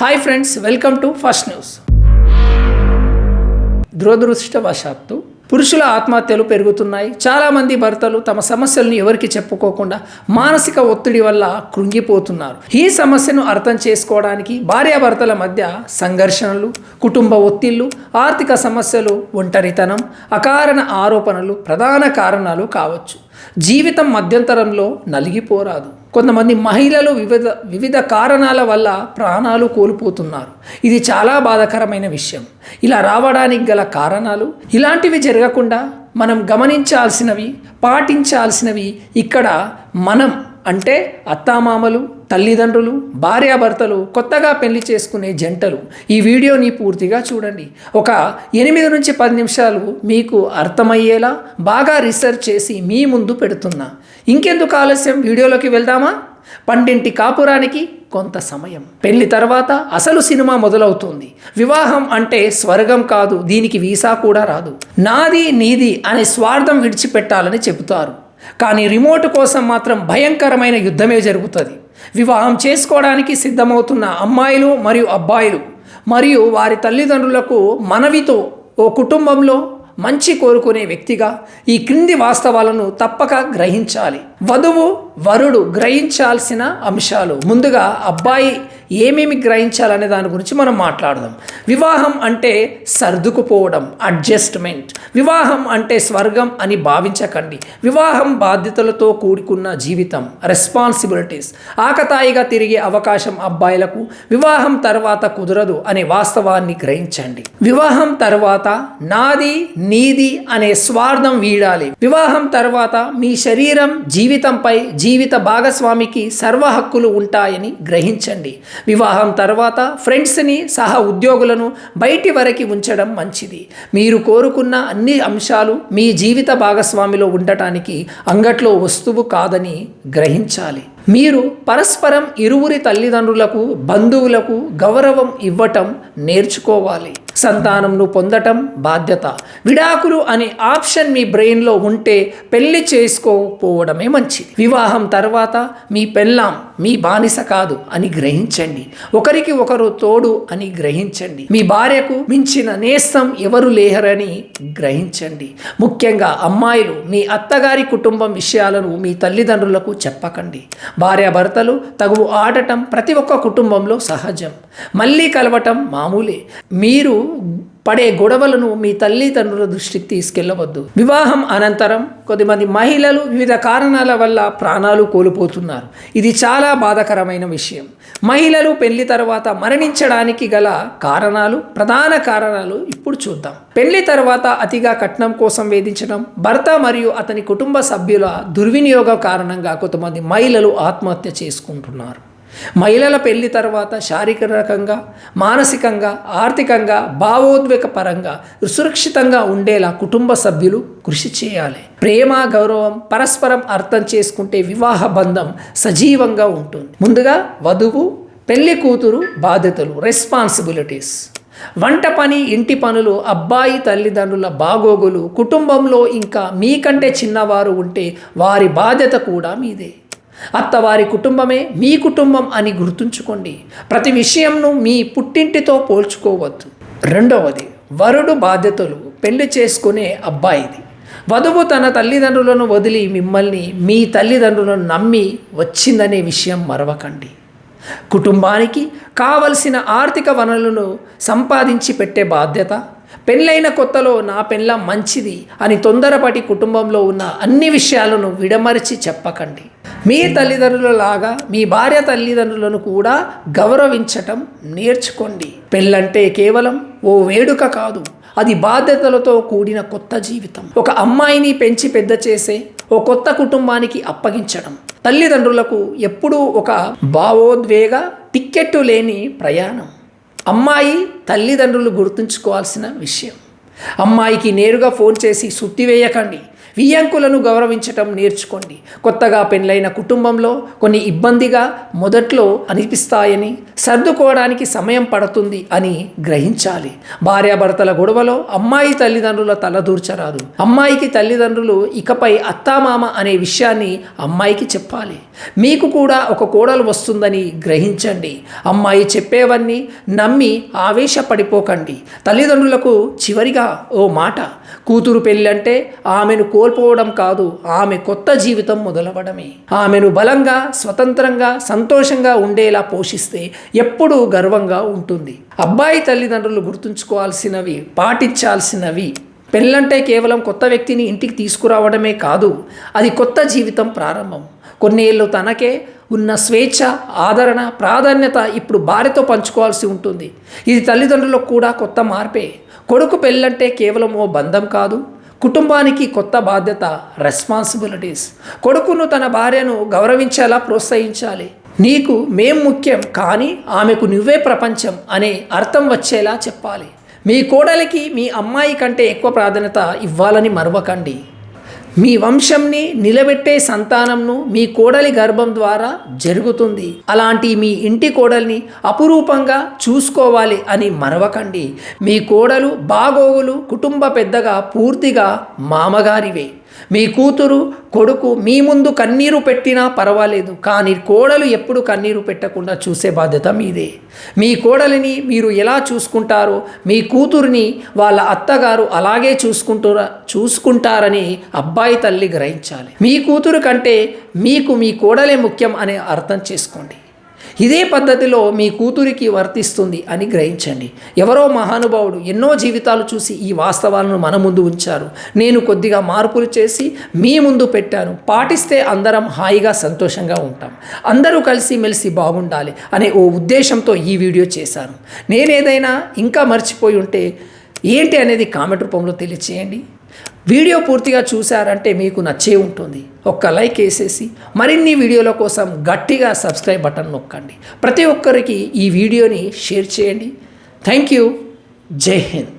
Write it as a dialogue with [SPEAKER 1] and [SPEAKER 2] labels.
[SPEAKER 1] Hi friends welcome to first news దురదృష్టవశాత్తు పురుషుల ఆత్మహత్యలు పెరుగుతున్నాయి. చాలామంది భర్తలు తమ సమస్యలను ఎవరికి చెప్పుకోకుండా మానసిక ఒత్తిడి వల్ల కృంగిపోతున్నారు. ఈ సమస్యను అర్థం చేసుకోవడానికి భార్యాభర్తల మధ్య సంఘర్షణలు కుటుంబ ఒత్తిళ్ళు ఆర్థిక సమస్యలు ఒంటరితనం అకారణ ఆరోపణలు ప్రధాన కారణాలు కావచ్చు. జీవితం మధ్యంతరంలో నలిగిపోరాదు. కొంతమంది మహిళలు వివిధ వివిధ కారణాల వల్ల ప్రాణాలు కోల్పోతున్నారు. ఇది చాలా బాధాకరమైన విషయం. ఇలా రావడానికి గల కారణాలు ఇలాంటివి జరగకుండా మనం గమనించాల్సినవి పాటించాల్సినవి ఇక్కడ మనం అంటే అత్తామామలు తల్లిదండ్రులు భార్యాభర్తలు కొత్తగా పెళ్ళి చేసుకునే జంటలు. ఈ వీడియోని పూర్తిగా చూడండి. ఒక ఎనిమిది నుంచి పది నిమిషాలు మీకు అర్థమయ్యేలా బాగా రీసెర్చ్ చేసి మీ ముందు పెడుతున్నా. ఇంకెందుకు ఆలస్యం? వీడియోలోకి వెళ్దామా? పండింటి కాపురానికి కొంత సమయం. పెళ్ళి తర్వాత అసలు సినిమా మొదలవుతుంది. వివాహం అంటే స్వర్గం కాదు దీనికి వీసా కూడా రాదు. నాది నీది అనే స్వార్థం విడిచిపెట్టాలని చెబుతారు. కానీ రిమోట్ కోసం మాత్రం భయంకరమైన యుద్ధమే జరుగుతుంది. వివాహం చేసుకోవడానికి సిద్ధమవుతున్న అమ్మాయిలు మరియు అబ్బాయిలు మరియు వారి తల్లిదండ్రులకు మనవితో ఓ కుటుంబంలో మంచి కోరుకునే వ్యక్తిగా ఈ క్రింది వాస్తవాలను తప్పక గ్రహించాలి. వధువు వరుడు గ్రహించాల్సిన అంశాలు. ముందుగా అబ్బాయి ఏమేమి గ్రహించాలనే దాని గురించి మనం మాట్లాడదాం. వివాహం అంటే సర్దుకుపోవడం అడ్జస్ట్మెంట్. వివాహం అంటే స్వర్గం అని భావించకండి. వివాహం బాధ్యతలతో కూడుకున్న జీవితం రెస్పాన్సిబిలిటీస్ ఆకతాయిగా తిరిగే అవకాశం అబ్బాయిలకు వివాహం తర్వాత కుదరదు అనే వాస్తవాన్ని గ్రహించండి. వివాహం తర్వాత నాది నీది అనే స్వార్థం వీడాలి. వివాహం తర్వాత మీ శరీరం జీవితంపై జీవిత భాగస్వామికి సర్వ హక్కులు ఉంటాయని గ్రహించండి. వివాహం తర్వాత ఫ్రెండ్స్ని సహా ఉద్యోగులను బయటి వరకు ఉంచడం మంచిది. మీరు కోరుకున్న అన్ని అంశాలు మీ జీవిత భాగస్వామిలో ఉండటానికి అంగట్లో వస్తువు కాదని గ్రహించాలి. మీరు పరస్పరం ఇరువురి తల్లిదండ్రులకు బంధువులకు గౌరవం ఇవ్వటం నేర్చుకోవాలి. సంతానంను పొందటం బాధ్యత. విడాకులు అనే ఆప్షన్ మీ బ్రెయిన్లో ఉంటే పెళ్ళి చేసుకోకపోవడమే మంచిది. వివాహం తర్వాత మీ పెళ్ళాం మీ బానిస కాదు అని గ్రహించండి. ఒకరికి ఒకరు తోడు అని గ్రహించండి. మీ భార్యకు మించిన నేస్తం ఎవరు లేరని గ్రహించండి. ముఖ్యంగా అమ్మాయిలు మీ అత్తగారి కుటుంబం విషయాలను మీ తల్లిదండ్రులకు చెప్పకండి. భార్యాభర్తలు తగు ఆడటం ప్రతి ఒక్క కుటుంబంలో సహజం. మళ్ళీ కలవటం మామూలే. మీరు పడే గొడవలను మీ తల్లిదండ్రుల దృష్టికి తీసుకెళ్ళవద్దు. వివాహం అనంతరం కొద్దిమంది మహిళలు వివిధ కారణాల వల్ల ప్రాణాలు కోల్పోతున్నారు. ఇది చాలా బాధాకరమైన విషయం. మహిళలు పెళ్ళి తర్వాత మరణించడానికి గల కారణాలు ప్రధాన కారణాలు ఇప్పుడు చూద్దాం. పెళ్ళి తర్వాత అతిగా కట్నం కోసం వేధించడం భర్త మరియు అతని కుటుంబ సభ్యుల దుర్వినియోగ కారణంగా కొంతమంది మహిళలు ఆత్మహత్య చేసుకుంటున్నారు. మహిళల పెళ్ళి తర్వాత శారీరకంగా మానసికంగా ఆర్థికంగా భావోద్వేగ పరంగా సురక్షితంగా ఉండేలా కుటుంబ సభ్యులు కృషి చేయాలి. ప్రేమ గౌరవం పరస్పరం అర్థం చేసుకుంటే వివాహ బంధం సజీవంగా ఉంటుంది. ముందుగా వధువు పెళ్ళి కూతురు బాధ్యతలు రెస్పాన్సిబిలిటీస్ వంట పని ఇంటి పనులు అబ్బాయి తల్లిదండ్రుల బాగోగులు కుటుంబంలో ఇంకా మీకంటే చిన్నవారు ఉంటే వారి బాధ్యత కూడా మీదే. అత్తవారి కుటుంబమే మీ కుటుంబం అని గుర్తుంచుకోండి. ప్రతి విషయంను మీ పుట్టింటితో పోల్చుకోవద్దు. రెండవది వరుడు బాధ్యతలు పెళ్ళి చేసుకునే అబ్బాయిది. వధువు తన తల్లిదండ్రులను వదిలి మిమ్మల్ని మీ తల్లిదండ్రులను నమ్మి వచ్చిందనే విషయం మరవకండి. కుటుంబానికి కావలసిన ఆర్థిక వనరులను సంపాదించి పెట్టే బాధ్యత పెళ్ళైన కొత్తలో నా పెళ్ళ మంచిది అని తొందరపడి కుటుంబంలో ఉన్న అన్ని విషయాలను విడమరిచి చెప్పకండి. మీ తల్లిదండ్రులలాగా మీ భార్య తల్లిదండ్రులను కూడా గౌరవించటం నేర్చుకోండి. పెళ్ళంటే కేవలం ఓ వేడుక కాదు అది బాధ్యతలతో కూడిన కొత్త జీవితం. ఒక అమ్మాయిని పెంచి పెద్ద చేసే ఓ కొత్త కుటుంబానికి అప్పగించడం. తల్లిదండ్రులకు ఎప్పుడూ ఒక భావోద్వేగ టిక్కెట్టు లేని ప్రయాణం. అమ్మాయి తల్లిదండ్రులు గుర్తుంచుకోవాల్సిన విషయం. అమ్మాయికి నేరుగా ఫోన్ చేసి సుత్తివేయకండి వియ్యంకులను గౌరవించటం నేర్చుకోండి. కొత్తగా పెళ్ళైన కుటుంబంలో కొన్ని ఇబ్బందిగా మొదట్లో అనిపిస్తాయని సర్దుకోవడానికి సమయం పడుతుంది అని గ్రహించాలి. భార్యాభర్తల గొడవలో అమ్మాయి తల్లిదండ్రుల తలదూర్చరాదు. అమ్మాయికి తల్లిదండ్రులు ఇకపై అత్తామామ అనే విషయాన్ని అమ్మాయికి చెప్పాలి. మీకు కూడా ఒక కోడలు వస్తుందని గ్రహించండి. అమ్మాయి చెప్పేవన్నీ నమ్మి ఆవేశపడిపోకండి. తల్లిదండ్రులకు చివరిగా ఓ మాట కూతురు పెళ్ళంటే ఆమెను కోల్పోవడం కాదు ఆమె కొత్త జీవితం మొదలవడమే. ఆమెను బలంగా స్వతంత్రంగా సంతోషంగా ఉండేలా పోషిస్తే ఎప్పుడూ గర్వంగా ఉంటుంది. అబ్బాయి తల్లిదండ్రులు గుర్తుంచుకోవాల్సినవి పాటించాల్సినవి. పెళ్ళంటే కేవలం కొత్త వ్యక్తిని ఇంటికి తీసుకురావడమే కాదు అది కొత్త జీవితం ప్రారంభం. కొన్నేళ్ళు తనకే ఉన్న స్వేచ్ఛ ఆదరణ ప్రాధాన్యత ఇప్పుడు భార్యతో పంచుకోవాల్సి ఉంటుంది. ఇది తల్లిదండ్రులకు కూడా కొత్త మార్పే. కొడుకు పెళ్ళంటే కేవలం ఓ బంధం కాదు కుటుంబానికి కొత్త బాధ్యత రెస్పాన్సిబిలిటీస్ కొడుకును తన భార్యను గౌరవించేలా ప్రోత్సహించాలి. నీకు మేం ముఖ్యం కానీ ఆమెకు నువ్వే ప్రపంచం అనే అర్థం వచ్చేలా చెప్పాలి. మీ కోడలికి మీ అమ్మాయి కంటే ఎక్కువ ప్రాధాన్యత ఇవ్వాలని మరవకండి. మీ వంశంని నిలబెట్టే సంతానంను మీ కోడలి గర్భం ద్వారా జరుగుతుంది. అలాంటి మీ ఇంటి కోడల్ని అపురూపంగా చూసుకోవాలి అని మరవకండి. మీ కోడలు బాగోగులు కుటుంబ పెద్దగా పూర్తిగా మామగారివే. మీ కూతురు కొడుకు మీ ముందు కన్నీరు పెట్టినా పర్వాలేదు కానీ కోడలు ఎప్పుడు కన్నీరు పెట్టకుండా చూసే బాధ్యత మీదే. మీ కోడలిని మీరు ఎలా చూసుకుంటారో మీ కూతురిని వాళ్ళ అత్తగారు అలాగే చూసుకుంటారా చూసుకుంటారని అబ్బాయి తల్లి గ్రహించాలి. మీ కూతురు కంటే మీకు మీ కోడలే ముఖ్యం అని అర్థం చేసుకోండి. ఇదే పద్ధతిలో మీ కూతురికి వర్తిస్తుంది అని గ్రహించండి. ఎవరో మహానుభావుడు ఎన్నో జీవితాలు చూసి ఈ వాస్తవాలను మన ముందు ఉంచారు. నేను కొద్దిగా మార్పులు చేసి మీ ముందు పెట్టాను. పాటిస్తే అందరం హాయిగా సంతోషంగా ఉంటాం. అందరూ కలిసి మెలిసి బాగుండాలి అనే ఓ ఉద్దేశంతో ఈ వీడియో చేశాను. నేనేదైనా ఇంకా మర్చిపోయి ఉంటే ఏంటి అనేది కామెంట్ రూపంలో తెలియచేయండి. వీడియో పూర్తిగా చూశారంటే మీకు నచ్చే ఉంటుంది. ఒక్క లైక్ వేసేసి మరిన్ని వీడియోల కోసం గట్టిగా సబ్స్క్రైబ్ బటన్ నొక్కండి. ప్రతి ఒక్కరికి ఈ వీడియోని షేర్ చేయండి. Thank you. జై హింద్.